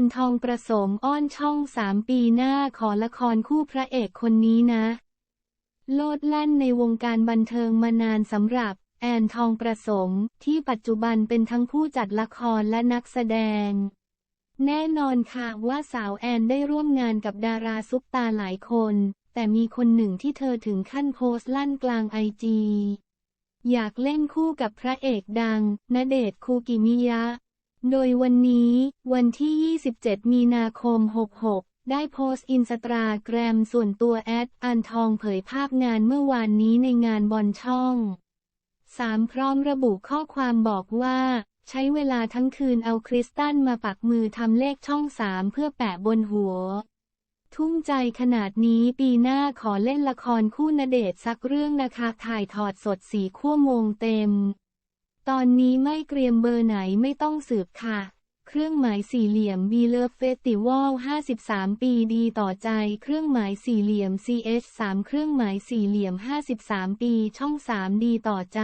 อนทองประสมอ้อนช่องสามปีหน้าขอละครคู่พระเอกคนนี้นะ โลดแล่นในวงการบันเทิงมานานสำหรับ แอนทองประสมที่ปัจจุบันเป็นทั้งผู้จัดละครและนักแสดง แน่นอนค่ะว่าสาวแอนได้ร่วมงานกับดาราซุปตาหลายคน แต่มีคนหนึ่งที่เธอถึงขั้นโพสต์ลั่นกลางไอจีอยากเล่นคู่กับพระเอกดังณเดชคูกิมิยะ โดยวันนี้วันที่ 27 มีนาคม 66 ได้โพสต์อินสตาแกรมส่วนตัวแอดอันทองเผยภาพงานเมื่อวานนี้ในงานบอลช่องสามพร้อมระบุข้อความบอกว่า ใช้เวลาทั้งคืนเอาคริสตัลมาปักมือทำเลขช่องสามเพื่อแปะบนหัว ทุ่มใจขนาดนี้ปีหน้าขอเล่นละครคู่ณเดชสักเรื่องนะคะถ่ายถอดสดสีขั้วโมงเต็ม ตอนนี้ไม่เกรียมเบอร์ไหนไม่ต้องสืบค่ะ เครื่องหมายสี่เหลี่ยม b ีเลิฟเฟสติวัล53 ปีดีต่อใจ เครื่องหมายสี่เหลี่ยม CH 3 เครื่องหมายสี่เหลี่ยม 53 ปีช่อง 3 ดีต่อใจ